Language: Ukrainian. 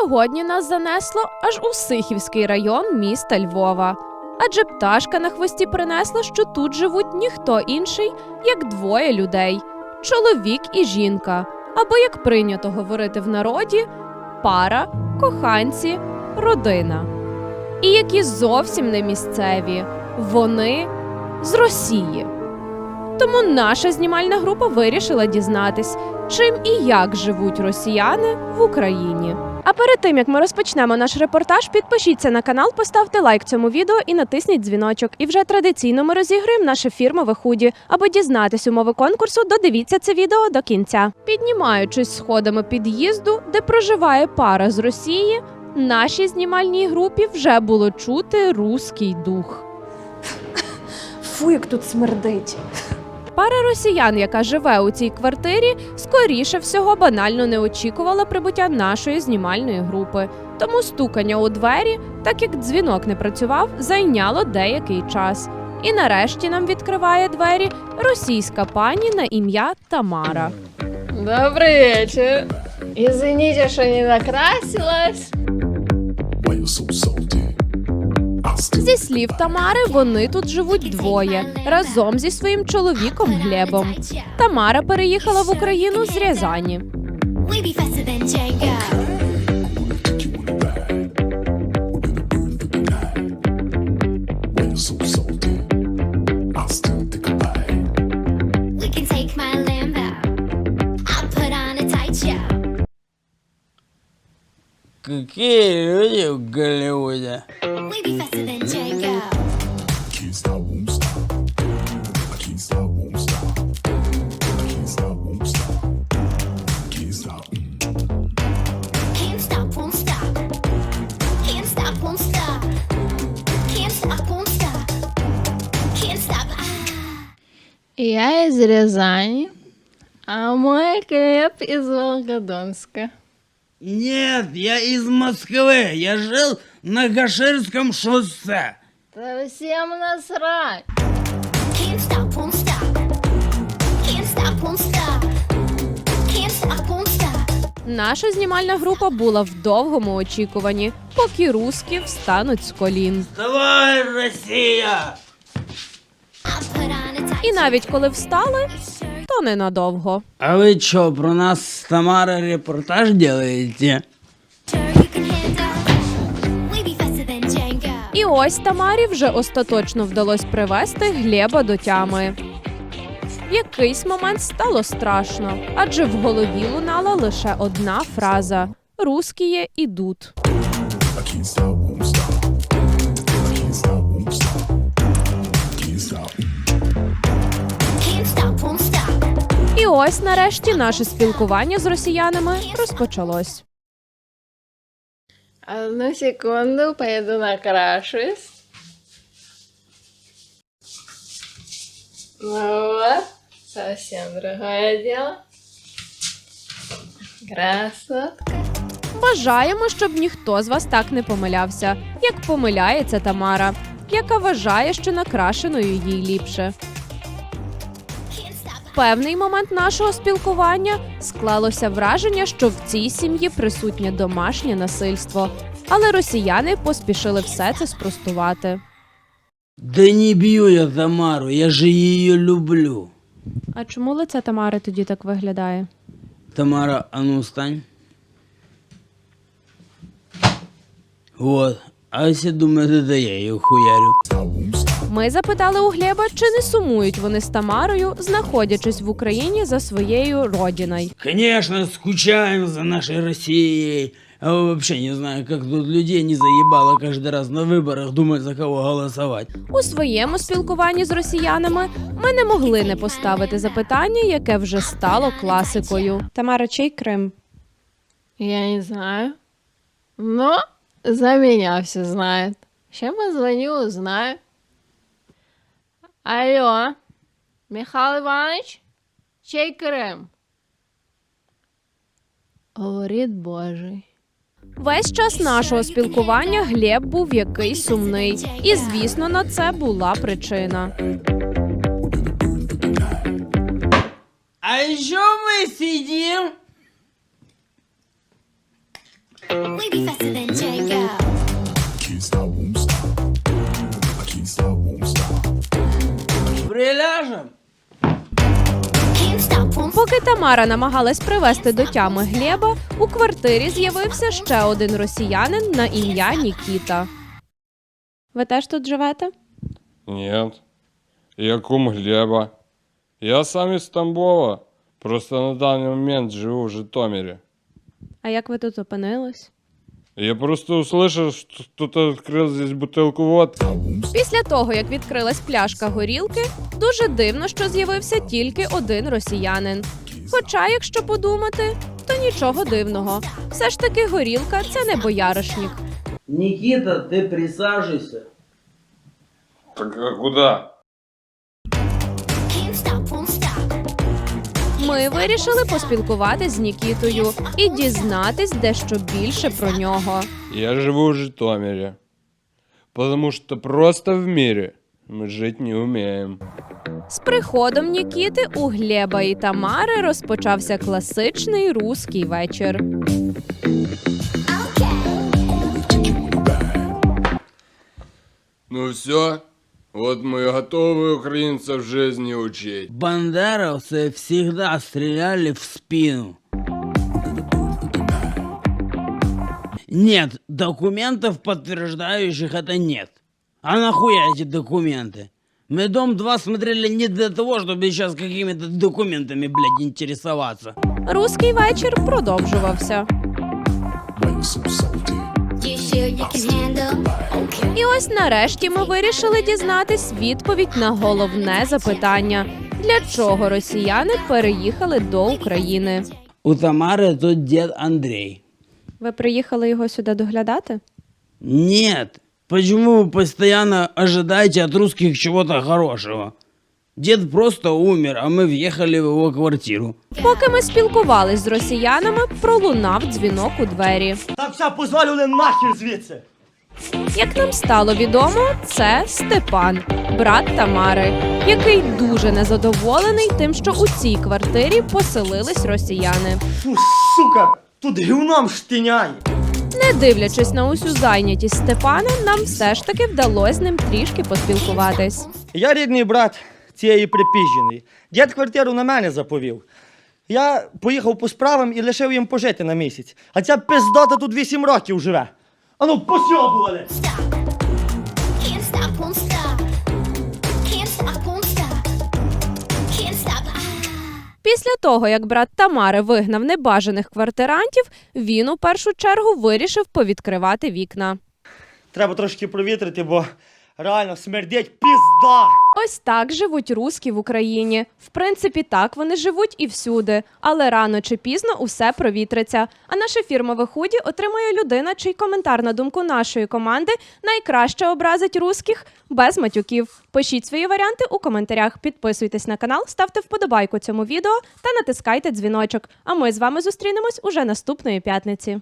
Сьогодні нас занесло аж у Сихівський район міста Львова. Адже пташка на хвості принесла, що тут живуть ніхто інший, як двоє людей чоловік і жінка, або як прийнято говорити в народі, пара, коханці, родина. І які зовсім не місцеві, вони з Росії. Тому наша знімальна група вирішила дізнатись, чим і як живуть росіяни в Україні. А перед тим як ми розпочнемо наш репортаж, підпишіться на канал, поставте лайк цьому відео і натисніть дзвіночок. І вже традиційно ми розіграємо наше фірмове худі. Аби дізнатись умови конкурсу, додивіться це відео до кінця. Піднімаючись сходами під'їзду, де проживає пара з Росії, нашій знімальній групі вже було чути руський дух. Фу, як тут смердить. Пара росіян, яка живе у цій квартирі, скоріше всього банально не очікувала прибуття нашої знімальної групи. Тому стукання у двері, так як дзвінок не працював, зайняло деякий час. І нарешті нам відкриває двері російська пані на ім'я Тамара. Добрый вечер. Извините, что не накрасилась. Зі слів Тамари, вони тут живуть двоє разом зі своїм чоловіком Глебом. Тамара переїхала в Україну з Рязані. Какие люди в Голливуде? We be faster than Django. Can't stop, won't stop. I can't stop, won't stop. I can't stop, won't stop. Can't stop. mm. Can't stop, won't stop. Can't stop, won't stop. Can't stop, won't stop. Can't stop. Ah. Я из Рязани, а мой креп из Волгодонска. Нет, я из Москвы. Я жил на Гаширском шоссе. Да всем насрать. Наша знімальна група була в довгому очікуванні, поки руски встануть з колін. Давай, tight І навіть коли встали, то ненадовго. А вы чё, про нас с Тамарой репортаж Django. І ось Тамарі вже остаточно вдалося привести Глеба до тями. В якийсь момент стало страшно, адже в голові лунала лише одна фраза: Русскіє ідуть. І ось нарешті наше спілкування з росіянами розпочалось. Одну секунду, пойду накрашусь. Ну вот, совсем другое дело. Красотка. Бажаємо, щоб ніхто з вас так не помилявся, як помиляється Тамара, яка вважає, що накрашеною їй ліпше. Певний момент нашого спілкування склалося враження, що в цій сім'ї присутнє домашнє насильство, але росіяни поспішили все це спростувати. Да не бью я Тамару, я же ее люблю. А чому лице Тамари тоді так виглядає? Тамара, а ну встань. Вот. А все думают, это я ее хуярю. Ми запитали у Глеба, чи не сумують вони з Тамарою, знаходячись в Україні за своєю родиною. Конечно, скучаем за нашей Россией. А вы вообще не знаю, как тут людей не заебало каждый раз на выборах думать, за кого голосовать. У своєму спілкуванні з росіянами ми не могли не поставити запитання, яке вже стало класикою. Тамара, чий Крим? Я не знаю. Но за меня все знают. Сейчас позвоню, узнаю. Алло, Михаил Иванович, чей Крым? Говорит Божий. Весь час нашого спілкування Глеб був якийсь сумний, і звісно, на це була причина. А еще мы сидим Поки Тамара намагалась привести до тями Глеба, у квартирі з'явився ще один росіянин на ім'я Нікіта. Ви теж тут живете? Ні. Я кум Глеба. Я сам із Тамбова. Просто на даний момент живу в Житомирі. А як ви тут опинились? Я просто услышал, что кто-то открыл здесь бутылку водки. Після того, як відкрилась пляшка горілки, дуже дивно, що з'явився тільки один росіянин. Хоча, якщо подумати, то нічого дивного. Все ж таки горілка це не бояришнік. Никита, ты присаживайся. Так а куда? Ми вирішили поспілкуватись з Нікітою і дізнатись дещо більше про нього. Я живу в Житомире. Потому что просто в мире мы жить не умеем. З приходом Нікіти у Глеба і Тамари розпочався класичний руський вечір. Ну все, вот мы готовы украинцев жизни учить. Бандеровцы всегда стреляли в спину. Нет, документов, подтверждающих это нет. А нахуя эти документы? Мы Дом 2 смотрели не для того, чтобы сейчас какими-то документами, блядь, интересоваться. Руський вечір продовжувався. І ось нарешті ми вирішили дізнатись відповідь на головне запитання: для чого росіяни переїхали до України? У Тамары тут дед Андрей. Ви приїхали його сюди доглядати? Нет. Почему вы постоянно ожидаете от русских чего-то хорошего? Дед просто умер, а мы въехали в его квартиру. Поки ми спілкувались з росіянами, пролунав дзвінок у двері. Так все, позволили нахер звідси. Як нам стало відомо, це Степан, брат Тамари, який дуже незадоволений тим, що у цій квартирі поселились росіяни. Фу, сука, тут гівном штиняє. Не дивлячись на усю зайнятість Степана, нам все ж таки вдалося з ним трішки поспілкуватись. Я рідний брат цієї припіженої. Дід квартиру на мене заповів. Я поїхав по справам і лишив їм пожити на місяць. А ця пиздота тут вісім років живе. Ану, посьобували! Після того, як брат Тамари вигнав небажаних квартирантів, він у першу чергу вирішив повідкривати вікна. Треба трошки провітрити, бо реально смердять пізда! Ось так живуть руски в Україні. В принципі, так вони живуть і всюди, але рано чи пізно усе провітриться. А наше фірмове худі отримує людина, чий коментар на думку нашої команди найкраще образить русських без матюків. Пишіть свої варіанти у коментарях, підписуйтесь на канал, ставте вподобайку цьому відео та натискайте дзвіночок. А ми з вами зустрінемось уже наступної п'ятниці.